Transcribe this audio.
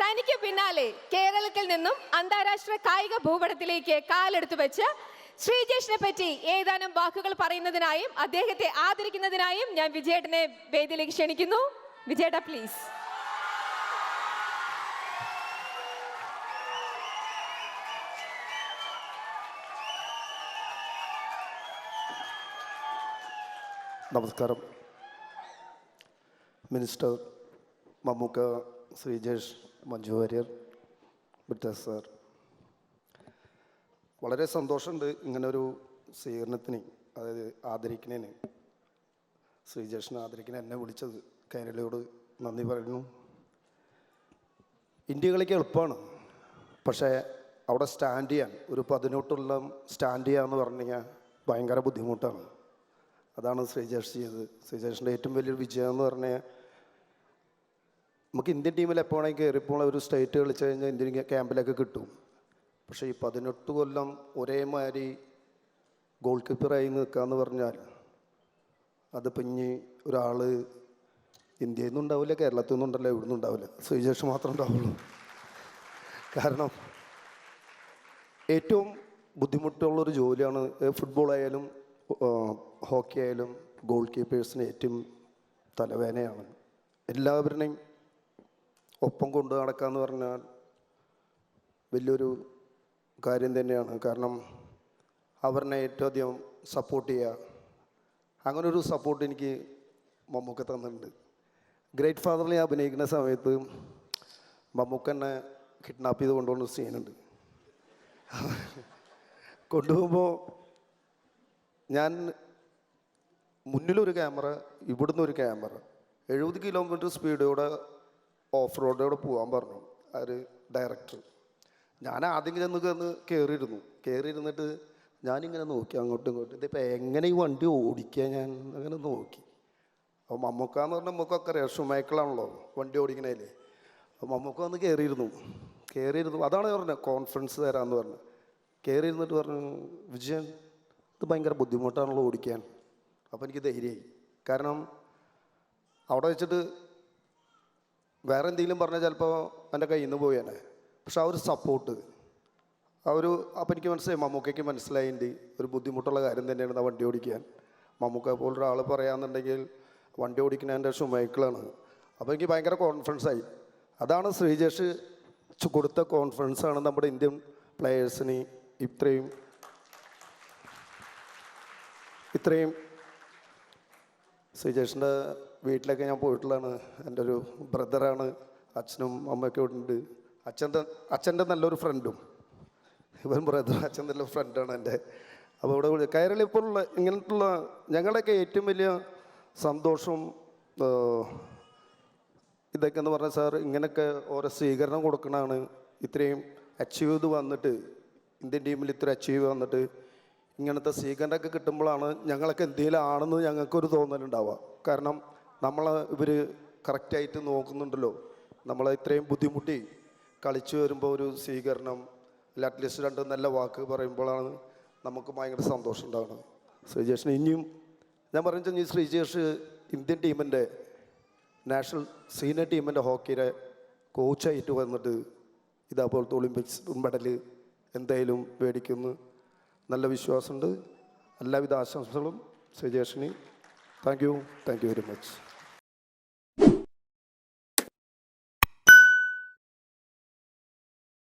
തനിക്ക് പിന്നാലെ കേരളത്തിൽ നിന്നും അന്താരാഷ്ട്ര കായിക ഭൂപടത്തിലേക്ക് കാലെടുത്തു വെച്ച് ശ്രീജേഷിനെ പറ്റി ഏതാനും വാക്കുകൾ പറയുന്നതിനായും അദ്ദേഹത്തെ ആദരിക്കുന്നതിനായും ഞാൻ വിജയേട്ടനെ വേദിയിലേക്ക് ക്ഷണിക്കുന്നു. വിജയേട്ട പ്ലീസ് നമസ്കാരം. Minister Mammukka Sreejesh Manju Warrier Bittas sir. വളരെ സന്തോഷമുണ്ട് ഇങ്ങനൊരു സ്വീകരണത്തിന് അതായത് ആദരിക്കുന്നതിന് ശ്രീജേഷിനെ ആദരിക്കുന്ന എന്നെ വിളിച്ചത്. കൈരളിയോട് നന്ദി പറയുന്നു. ഇന്ത്യ കളിക്ക് എളുപ്പമാണ്. പക്ഷേ അവിടെ സ്റ്റാൻഡ് ചെയ്യാൻ ഒരു പതിനെട്ടുള്ള സ്റ്റാൻഡ് ചെയ്യാന്ന് പറഞ്ഞു കഴിഞ്ഞാൽ ഭയങ്കര ബുദ്ധിമുട്ടാണ്. അതാണ് ശ്രീജേഷ് ചെയ്തത്. ശ്രീജേഷിന്റെ ഏറ്റവും വലിയൊരു വിജയം എന്ന് പറഞ്ഞാൽ നമുക്ക് ഇന്ത്യൻ ടീമിൽ എപ്പോഴാണെങ്കിൽ കയറിപ്പോൾ ഒരു സ്റ്റേറ്റ് കളിച്ചു കഴിഞ്ഞാൽ ഇന്ത്യൻ ക്യാമ്പിലൊക്കെ കിട്ടും. പക്ഷേ ഈ പതിനെട്ട് കൊല്ലം ഒരേമാതിരി ഗോൾ കീപ്പറായി നിൽക്കാന്ന് പറഞ്ഞാൽ അത് പിഞ്ഞ് ഒരാൾ ഇന്ത്യയിൽ നിന്നും ഉണ്ടാവില്ല കേരളത്തിൽ നിന്നും ഉണ്ടല്ലോ ഇവിടെ നിന്നും ഉണ്ടാവില്ല. സുവിശേഷം മാത്രം ഉണ്ടാവുള്ളൂ. കാരണം ഏറ്റവും ബുദ്ധിമുട്ടുള്ളൊരു ജോലിയാണ് ഫുട്ബോൾ ആയാലും ഹോക്കി ആയാലും ഗോൾ കീപ്പേഴ്സിന് ഏറ്റവും തലവേദനയാണ്. എല്ലാവരുടെയും ഒപ്പം കൊണ്ടു നടക്കാന്ന് പറഞ്ഞാൽ വലിയൊരു കാര്യം തന്നെയാണ്. കാരണം അവരെ ഏറ്റവും അധികം സപ്പോർട്ട് ചെയ്യുക. അങ്ങനൊരു സപ്പോർട്ട് എനിക്ക് മമ്മൂക്ക തന്നിട്ടുണ്ട്. ഗ്രേറ്റ് ഫാദറിൽ ഞാൻ അഭിനയിക്കുന്ന സമയത്ത് മമ്മൂക്ക എന്നെ കിഡ്നാപ്പ് ചെയ്ത് കൊണ്ടുപോകുന്ന സീനുണ്ട് കൊണ്ടുപോകുമ്പോൾ ഞാൻ മുന്നിലൊരു ക്യാമറ ഇവിടുന്ന് ഒരു ക്യാമറ എഴുപത് കിലോമീറ്റർ സ്പീഡോടെ ഓഫ് റോഡിലൂടെ പോകാൻ പറഞ്ഞു. ഒരു ഡയറക്ടർ ഞാൻ ആദ്യം ചെന്ന് കയറി കയറിയിരുന്നു കയറിയിരുന്നിട്ട് ഞാനിങ്ങനെ നോക്കി അങ്ങോട്ടും ഇങ്ങോട്ടും. ഇതിപ്പോൾ എങ്ങനെ ഈ വണ്ടി ഓടിക്കുക ഞാൻ അങ്ങനെ നോക്കി. അപ്പോൾ മമ്മൂക്ക എന്ന് പറഞ്ഞാൽ നമുക്കൊക്കെ അറിയാം ഷുമേക്കളാണല്ലോ വണ്ടി ഓടിക്കണേലേ. അപ്പോൾ മമ്മൂക്ക വന്ന് കയറിയിരുന്നു കയറിയിരുന്നു അതാണ് പറഞ്ഞത് കോൺഫിഡൻസ് തരാമെന്ന് പറഞ്ഞു. കയറിയിരുന്നിട്ട് പറഞ്ഞു വിജയൻ ഇത് ഭയങ്കര ബുദ്ധിമുട്ടാണല്ലോ ഓടിക്കാൻ. അപ്പോൾ എനിക്ക് ധൈര്യമായി. കാരണം അവിടെ വെച്ചിട്ട് വേറെ എന്തെങ്കിലും പറഞ്ഞാൽ ചിലപ്പോൾ എന്റെ കയ്യിൽ നിന്ന് പോയേനെ പക്ഷെ ആ ഒരു സപ്പോർട്ട് ആ ഒരു അപ്പം എനിക്ക് മനസ്സിലായി മമ്മൂക്കയ്ക്ക് മനസ്സിലായിട്ടുണ്ട് ഒരു ബുദ്ധിമുട്ടുള്ള കാര്യം തന്നെയാണ് ആ വണ്ടി ഓടിക്കാൻ. മമ്മൂക്ക പോലൊരാൾ പറയാമെന്നുണ്ടെങ്കിൽ വണ്ടി ഓടിക്കുന്ന ഓടിക്കുന്നതിന്റെ ഷുമൈക്കിളാണ്. അപ്പോൾ എനിക്ക് ഭയങ്കര കോൺഫിഡൻസ് ആയി. അതാണ് ശ്രീജേഷ് കൊടുത്ത കോൺഫിഡൻസ് ആണ് നമ്മുടെ ഇന്ത്യൻ പ്ലെയേഴ്സിന് ഇത്രയും ഇത്രയും ശ്രീജേഷിന്റെ വീട്ടിലൊക്കെ ഞാൻ പോയിട്ടുള്ളതാണ്. എന്റെ ഒരു ബ്രദറാണ് അച്ഛനും അമ്മയൊക്കെ ഉണ്ട് അച്ഛന്റെ അച്ഛന്റെ നല്ലൊരു ഫ്രണ്ടും. ഇവൻ ബ്രദർ അച്ഛൻ നല്ല ഫ്രണ്ടാണ് എന്റെ. അപ്പോൾ ഇവിടെ വിളി- ഇപ്പോൾ ഉള്ള ഇങ്ങനത്തുള്ള ഞങ്ങളുടെയൊക്കെ ഏറ്റവും വലിയ സന്തോഷവും ഇതൊക്കെ എന്ന് പറഞ്ഞാൽ സാർ ഇങ്ങനെയൊക്കെ ഓരോ സ്വീകരണം കൊടുക്കണതാണ്. ഇത്രയും അച്ചീവ് ചെയ്ത് വന്നിട്ട് ഇന്ത്യൻ ടീമിൽ ഇത്ര അച്ചീവ് വന്നിട്ട് ഇങ്ങനത്തെ സ്വീകരണമൊക്കെ കിട്ടുമ്പോഴാണ് ഞങ്ങളൊക്കെ എന്തെങ്കിലും ആണെന്ന് ഞങ്ങൾക്കൊരു തോന്നലുണ്ടാവുക. കാരണം നമ്മൾ ഇവർ കറക്റ്റായിട്ട് നോക്കുന്നുണ്ടല്ലോ. നമ്മൾ ഇത്രയും ബുദ്ധിമുട്ടി കളിച്ചു വരുമ്പോൾ ഒരു സ്വീകരണം അല്ല അറ്റ്ലീസ്റ്റ് രണ്ട് നല്ല വാക്ക് പറയുമ്പോഴാണ് നമുക്ക് ഭയങ്കര സന്തോഷം ഉണ്ടാകുന്നത് ശ്രീജേഷിന് ഇനിയും ഞാൻ പറഞ്ഞു ശ്രീജേഷ് ഇന്ത്യൻ ടീമിന്റെ നാഷണൽ സീനിയർ ടീമിന്റെ ഹോക്കിയുടെ കോച്ചായിട്ട് വന്നിട്ട് ഇതേപോലത്തെ ഒളിമ്പിക്സ് മെഡൽ എന്തായാലും മേടിക്കുന്നു നല്ല വിശ്വാസമുണ്ട്. എല്ലാവിധ ആശംസകളും ശ്രീജേഷിനി thank you thank you very much